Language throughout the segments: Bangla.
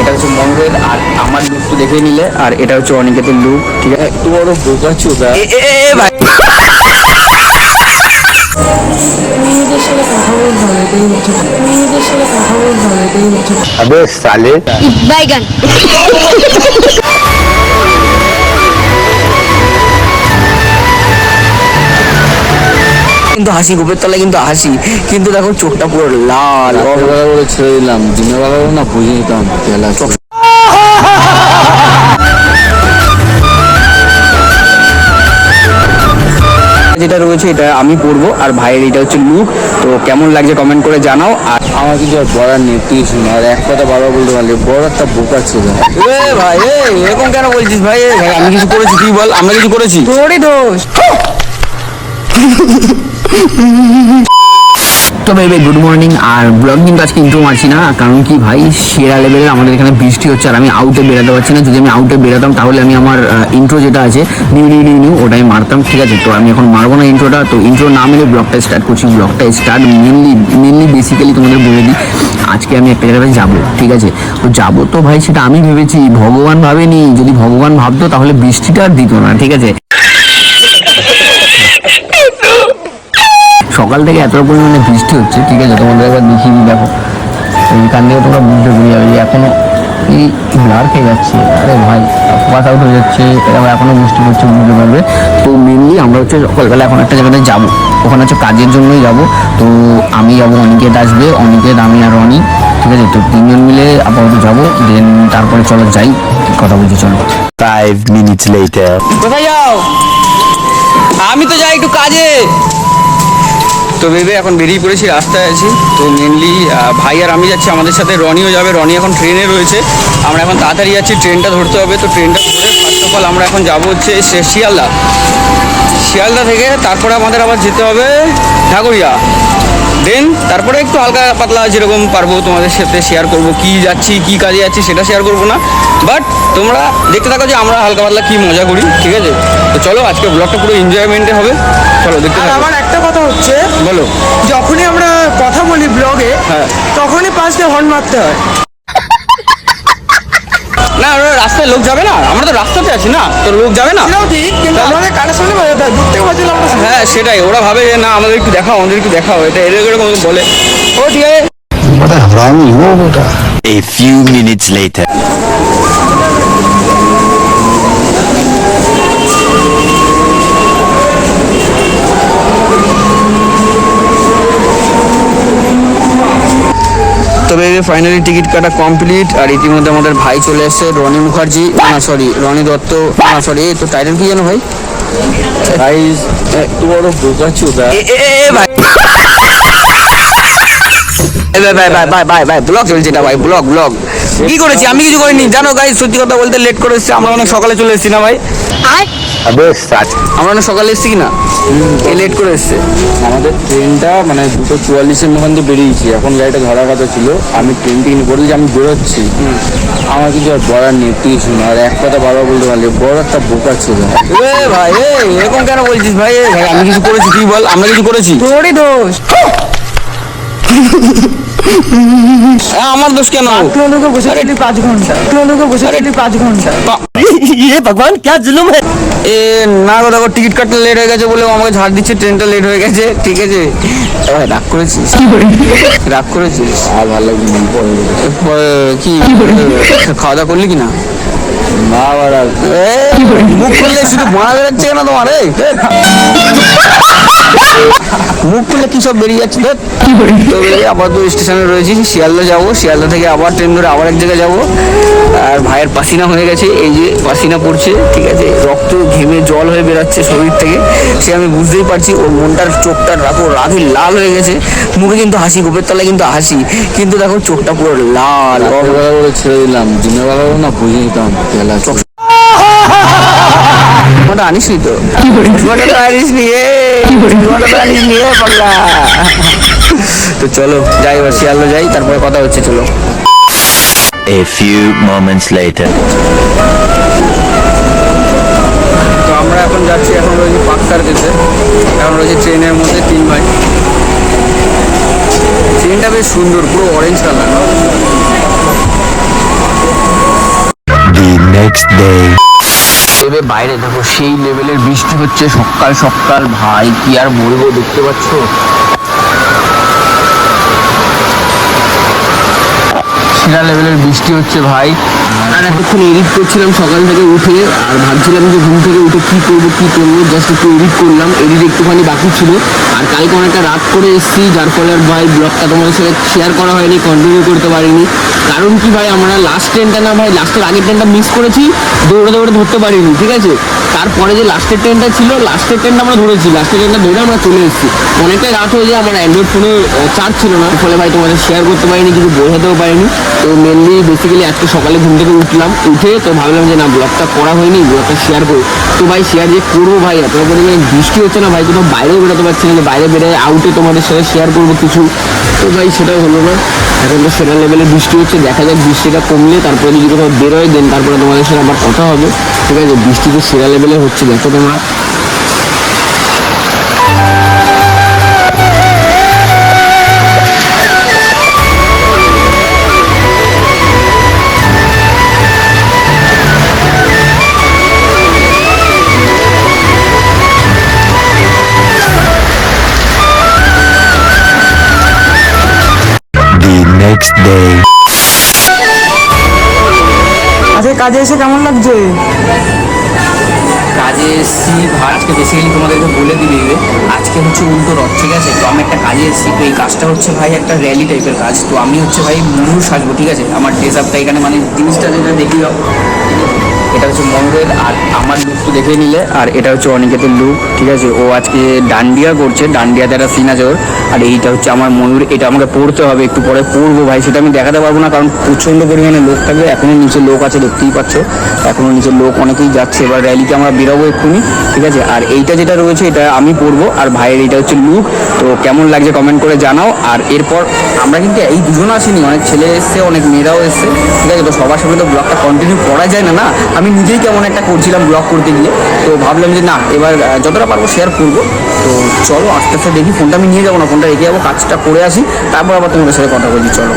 এটা হচ্ছে মন্দির আর আমার লুক দেখে নিলে আর এটা হচ্ছে অনিকেতের লুক ঠিক আছে? একটু বড় বোকা চোদা। এ এ এ, এ ভাই। মেয়েদের সালে। কথা কিন্তু হাসি গোপের তলায় কিন্তু হাসি। কিন্তু দেখো চোখটা পুরো লাল। করে ছেড়ে দিলাম দিনের বেলা না বুঝে নিতাম চোখ যেটা রয়েছে এটা আমি পরবো আর ভাইয়ের এটা হচ্ছে লুক তো কেমন লাগছে কমেন্ট করে জানাও আর আমার কিছু আর বলার নেই তুই আর এক কথা বারবার বলতে পারলি বড় একটা বোকা এ ভাই এ এরকম কেন বলছিস ভাই? ভাই আমি কিছু করেছি তুই বল আমরা কিছু করেছি। তোরই দোষ। তো বেবে গুড মর্নিং আর ব্লগ কিন্তু আজকে ইন্ট্রো মারছি না, কারণ কি ভাই, সেরা লেভেলের আমাদের এখানে বৃষ্টি হচ্ছে আর আমি আউটে বেরোতে পারছি না। যদি আমি আউটে বেরোতাম তাহলে আমি আমার ইন্ট্রো যেটা আছে নিউ নিউ নিউ নিউ ওটাই মারতাম, ঠিক আছে? তো আমি এখন মারবো না ইন্ট্রোটা তো ইন্ট্রো না মেরে ব্লগটা স্টার্ট করছি। ব্লগটা স্টার্ট মেনলি মেনলি বেসিক্যালি তোমাদের বলে দিই, আজকে আমি একটা জায়গায় যাব, ঠিক আছে? তো যাব তো ভাই, সেটা আমি ভেবেছি, ভগবান ভাবেনি। যদি ভগবান ভাবতো তাহলে বৃষ্টিটা আর দিত না, ঠিক আছে? সকাল থেকে এত পরিমাণে বৃষ্টি হচ্ছে ঠিক আছে তোমাদের একবার দেখিয়ে দিই দেখো। এইখান থেকে তোমরা বুঝতে পেরে যাবে যে এখনও এই ব্লার খেয়ে যাচ্ছে। আরে ভাই পাস আউট হয়ে যাচ্ছে এরকম এখনও বৃষ্টি পড়ছে বুঝতে পারবে? তো মেনলি আমরা হচ্ছে সকালবেলা এখন একটা জায়গাতে যাব। ওখানে হচ্ছে কাজের জন্যই যাব। তো আমি যাব অনিকেত আসবে অনিকেত আমি আর রনি ঠিক আছে? তো তিনজন মিলে আপাতত যাব দেন তারপরে চলো যাই কথা বলছি চলো। ফাইভ মিনিটস লেটার কোথায় যাও? আমি তো যাই একটু কাজে। তো ভেবে এখন বেরিয়ে পড়েছি, রাস্তায় আছি। তো মেনলি ভাই আর আমি যাচ্ছি, আমাদের সাথে রনিও যাবে। রনি এখন ট্রেনে রয়েছে। আমরা এখন তাড়াতাড়ি যাচ্ছি, ট্রেনটা ধরতে হবে। তো ট্রেনটা ধরে ফার্স্ট অফ অল আমরা এখন যাব হচ্ছে শিয়ালদা। শিয়ালদা থেকে তারপরে আমাদের আবার যেতে হবে ঢাকুরিয়া। দেন তারপরে একটু হালকা পাতলা যেরকম পারব তোমাদের সাথে শেয়ার করব, কি যাচ্ছি, কি কাজে যাচ্ছি, সেটা শেয়ার করব না। বাট তোমরা দেখতে থাকো যে আমরা হালকা পাতলা কি মজা করি, ঠিক আছে? তো চলো আজকে ব্লগটা পুরো এনজয়মেন্টে হবে। চলো দেখতে আর আমার একটা কথা হচ্ছে বলো। যখনই আমরা কথা বলি ব্লগে হ্যাঁ। তখনই পাঁচটা হর্ন মারতে হয়। না ওরা রাস্তায় লোক যাবে না। আমরা তো রাস্তাতে আছি না তো লোক যাবে না। সেটাও ঠিক কিন্তু আমাদের সামনে বাজাতে হয় দূর থেকে বাজালে হ্যাঁ সেটাই। ওরা ভাবে যে না আমাদের একটু দেখাও আমাদের একটু দেখাও। এটা এরকম বলে। ও ঠিক আছে। A few minutes later. তবে ফাইনালি টিকিট কাটা কমপ্লিট আর ইতিমধ্যে আমাদের ভাই চলে এসেছে রনি মুখার্জি। না সরি রনি দত্ত। না সরি তো টাইটেল কি জানো ভাই? গাইস একটু বড় বোকা চোদা। এ এ এ ভাই। এ ভাই ভাই ভাই ভাই ভাই ভাই ব্লগ চলছে এটা ভাই ব্লগ ব্লগ কি করেছি? আমি কিছু করিনি। জানো গাই সত্যি কথা বলতে লেট করে এসেছি আমরা অনেক সকালে চলে এসেছি না ভাই? আর আবে সাচ আমরা অনেক সকালে এসেছি কি না এ লেট করে এসছে। আমাদের ট্রেনটা মানে দুটো চুয়াল্লিশের মধ্যে দিয়ে বেরিয়েছি। এখন গাড়িটা ধরার কথা ছিল। আমি ট্রেন টিকিট করে যে আমি বেরোচ্ছি। আমার কিছু আর বলার নেই তুই শুনে আর এক কথা বারবার বলতে পারলি বড় একটা বোকা ছিল। এ ভাই এ এরকম কেন বলছিস ভাই? এ ভাই আমি কিছু করেছি তুই বল আমরা কিছু করেছি? তোরই দোষ। আমার দোষ কেন? তোমাদেরকে বসে থাকলি পাঁচ ঘণ্টা। তোমাদেরকে বসে থাকলি পাঁচ ঘণ্টা। এ না গো দেখো টিকিট কাটতে লেট হয়ে গেছে বলে ও আমাকে ঝাড় দিচ্ছে ট্রেনটা লেট হয়ে গেছে ঠিক আছে? ভাই রাগ করেছিস? রাগ করেছিস? আর ভালো লাগবে। কি? খাওয়া দাওয়া করলি কি না না বাড়া এ, মুখ খুললে শুধু মারা বেরোচ্ছে কেন তোমার? মুখ খুললে কি সব বেরিয়ে যাচ্ছে? ধ্যাৎ। তো এই আপাতত স্টেশনে রয়েছি শিয়ালদা যাব শিয়ালদা থেকে আবার ট্রেন ধরে আবার এক জায়গায় যাব। আর ভাইয়ের পাসিনা হয়ে গেছে এই যে পাসিনা পড়ছে ঠিক আছে? রক্ত ঘেমে জল হয়ে বেরাচ্ছে শরীর থেকে। সে আমি বুঝতেই পারছি ওর মনটার চোখটা রাখো রাগে লাল হয়ে গেছে। মুখে কিন্তু হাসি গোপের তলায় কিন্তু হাসি। কিন্তু দেখো চোখটা পুরো লাল করে ছেড়ে দিলাম দিনের বেলা না বুঝে নিতাম খেলা ওটা আনিস নি তো আনিস নি এ ওটা তো চলো যাই এবার শিয়ালদা যাই তারপরে কথা হচ্ছে চলো A few moments later. তো আমরা এখন যাচ্ছি এখন রয়েছে পাক্তার যেতে এখন রয়েছে ট্রেনের মধ্যে তিন ভাই ট্রেনটা বেশ সুন্দর পুরো orange colour The next day. এবে বাইরে দেখো, সেই লেভেলের বৃষ্টি হচ্ছে সকাল সকাল। ভাই, কি আর বলব, দেখতে পাচ্ছ? সেরা লেভেলের বৃষ্টি হচ্ছে ভাই। আর এতক্ষণ এডিট করছিলাম সকাল থেকে উঠে, আর ভাবছিলাম যে ঘুম থেকে উঠে কী করব কী করব জাস্ট একটু এডিট করলাম। এডিট একটুখানি বাকি ছিল। আর কালকে অনেকটা রাত করে এসেছি, যার ফলে আর ভাই ব্লগটা তোমাদের সাথে শেয়ার করা হয়নি কন্টিনিউ করতে পারিনি। কারণ কি ভাই, আমরা লাস্ট ট্রেনটা না ভাই লাস্টের আগের ট্রেনটা মিস করেছি, দৌড়ে দৌড়ে ধরতে পারিনি, ঠিক আছে? তারপরে যে লাস্টের ট্রেনটা ছিল লাস্টের ট্রেনটা আমরা ধরেছি। লাস্টের ট্রেনটা ধরে আমরা চলে এসেছি। অনেকটাই রাত হয়ে যায়, আমার অ্যান্ড্রয়েড ফোনে চার্জ ছিল না ফলে ভাই তোমাদের শেয়ার করতে পারিনি, কিছু বোঝাতেও পারিনি। তো মেনলি বেসিক্যালি আজকে সকালে ঘুম থেকে উঠলাম, উঠে তো ভাবলাম যে না ব্লগটা করা হয়নি ব্লগটা শেয়ার করি তো ভাই শেয়ার যে করব ভাই, এত পরিমাণে বৃষ্টি হচ্ছে না ভাই, কোথাও বাইরেও বেরোতে পারছি না, বাইরে বেরোয় আউটে তোমাদের সাথে শেয়ার করব কিছু। তো ভাই, সেটাও হলো না। এখন তো সেটা লেভেলে বৃষ্টি হচ্ছে, দেখা যাক বৃষ্টিটা কমলে তারপরে যদি কোথাও বেরোয় দেন তারপরে তোমাদের সাথে আবার কথা হবে। ঠিক আছে, বৃষ্টি তো সেরা লেভেলে হচ্ছে, দেখো তোমরা। Day. কাজে এসে কেমন লাগছে? কাজে এসেছি আজকে বেসিক্যালি তোমাদেরকে বলে দিবি আজকে হচ্ছে উল্টো রথ, ঠিক আছে? তো আমি একটা কাজে এসেছি, তো এই কাজটা হচ্ছে, ভাই, একটা র্যালি টাইপের কাজ। তো আমি হচ্ছে, ভাই, ময়ূর সাজবো, ঠিক আছে? আমার ড্রেস আপটা এখানে মানে জিনিসটা যেটা দেখি হচ্ছে ময়ূরের আর আমার লুক তো দেখে নিলে, আর এটা হচ্ছে অনিকেতের লুক ঠিক আছে? ও আজকে ডান্ডিয়া করছে, ডান্ডিয়াতে একটা সিন আছে ওর, আর এইটা হচ্ছে আমার ময়ূর, এটা আমাকে পড়তে হবে, একটু পরে পড়ব ভাই, সেটা আমি দেখাতে পারব না, কারণ প্রচণ্ড পরিমাণে লোক থাকবে, এখনও নিচে লোক আছে, দেখতেই পাচ্ছ, এখনও নিচে লোক অনেকেই যাচ্ছে, এবার র্যালিতে আমরা বেরোবো এক্ষুনি, ঠিক আছে? আর এইটা যেটা রয়েছে, এটা আমি পড়ব আর ভাইয়ের এটা হচ্ছে লুক তো কেমন লাগছে কমেন্ট করে জানাও, আর এরপর আমরা কিন্তু এই দুজন আসিনি, অনেক ছেলে এসছে, অনেক মেয়েরাও এসছে, ঠিক আছে? তো সবার সাথে তো ব্লগটা কন্টিনিউ করা যায় না না? আমি নিজেই কেমন একটা করছিলাম ব্লগ করতে গিয়ে, তো ভাবলাম যে না, এবার যতটা পারব শেয়ার করব। তো চলো, আস্তে আস্তে দেখি ফোনটা আমি নিয়ে যাব না ফোনটা রেখে যাব, কাজটা করে আসি, তারপর আবার তোমাদের সাথে কথা বলছি, চলো।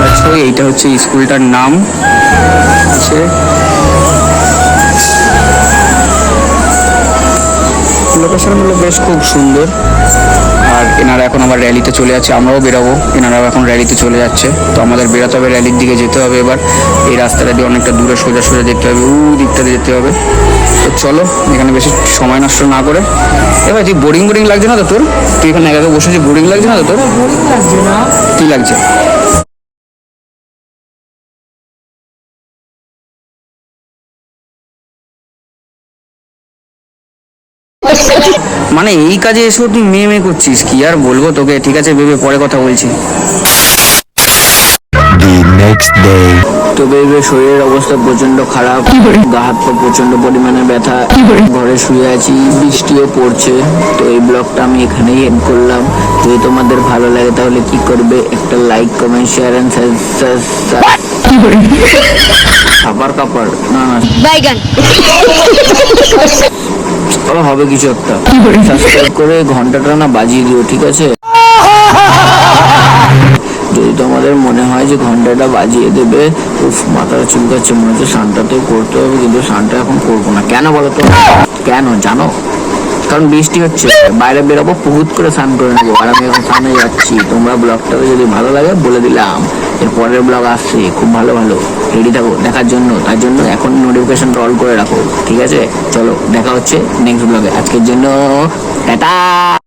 পাচ্ছ, এইটা হচ্ছে স্কুলটার নাম। হচ্ছে লোকেশনগুলো বেশ খুব সুন্দর। আর এনারা এখন আবার র্যালিতে চলে যাচ্ছে আমরাও বেরোবো। এনারাও এখন র্যালিতে চলে যাচ্ছে। তো আমাদের বেরোতে হবে র্যালির দিকে যেতে হবে এবার। এই রাস্তাটা দিয়ে অনেকটা দূরে সোজা সোজা যেতে হবে উ দিকটাতে যেতে হবে। তো চলো এখানে বেশি সময় নষ্ট না করে। এবার তুই বোরিং বোরিং লাগছে না তো তোর? তুই এখানে একা বসে যে বোরিং লাগছে না তো তোর? বোরিং লাগছে না। কি লাগছে? মানে এই কাজে এসেও তুই মেয়ে মেয়ে করছিস কি আর বলব তোকে? ঠিক আছে ভেবে পরে কথা বলছি। The next তো বেবে শরীরের অবস্থা প্রচণ্ড খারাপ গা হাত পা প্রচণ্ড পরিমাণে ব্যথা ঘরে শুয়ে আছি বৃষ্টিও পড়ছে তো এই ব্লগটা আমি এখানেই এন্ড করলাম। যদি তোমাদের ভালো লাগে তাহলে কি করবে? একটা লাইক কমেন্ট শেয়ার এন্ড খাবার কাপড়। না না। বাইগান ওরা হবে কিছু একটা। সাবস্ক্রাইব করে ঘন্টাটা না বাজিয়ে দিও, ঠিক আছে? যদি তোমাদের মনে হয় যে ঘন্টাটা বাজিয়ে দেবে, উফ, মাথাটা চুলকাচ্ছে, মনে হচ্ছে সানটাতেও করতে হবে, কিন্তু সানটা এখন করব না। কেন বলো তো? কেন? জানো? কারণ বৃষ্টি হচ্ছে। বাইরে বেরোবো বহুত করে স্নান করে নেব। আর আমি এখন স্নানে যাচ্ছি। তোমরা ব্লগটাতে যদি ভালো লাগে, বলে দিলাম। এর পরের ব্লগ আসছে, খুব ভালো ভালো। রেডি থাকো, দেখার জন্য। তার জন্য এখন নোটিফিকেশনটা অল করে রাখো, ঠিক আছে? চলো, দেখা হচ্ছে নেক্সট ব্লগে আজকের জন্য, টাটা!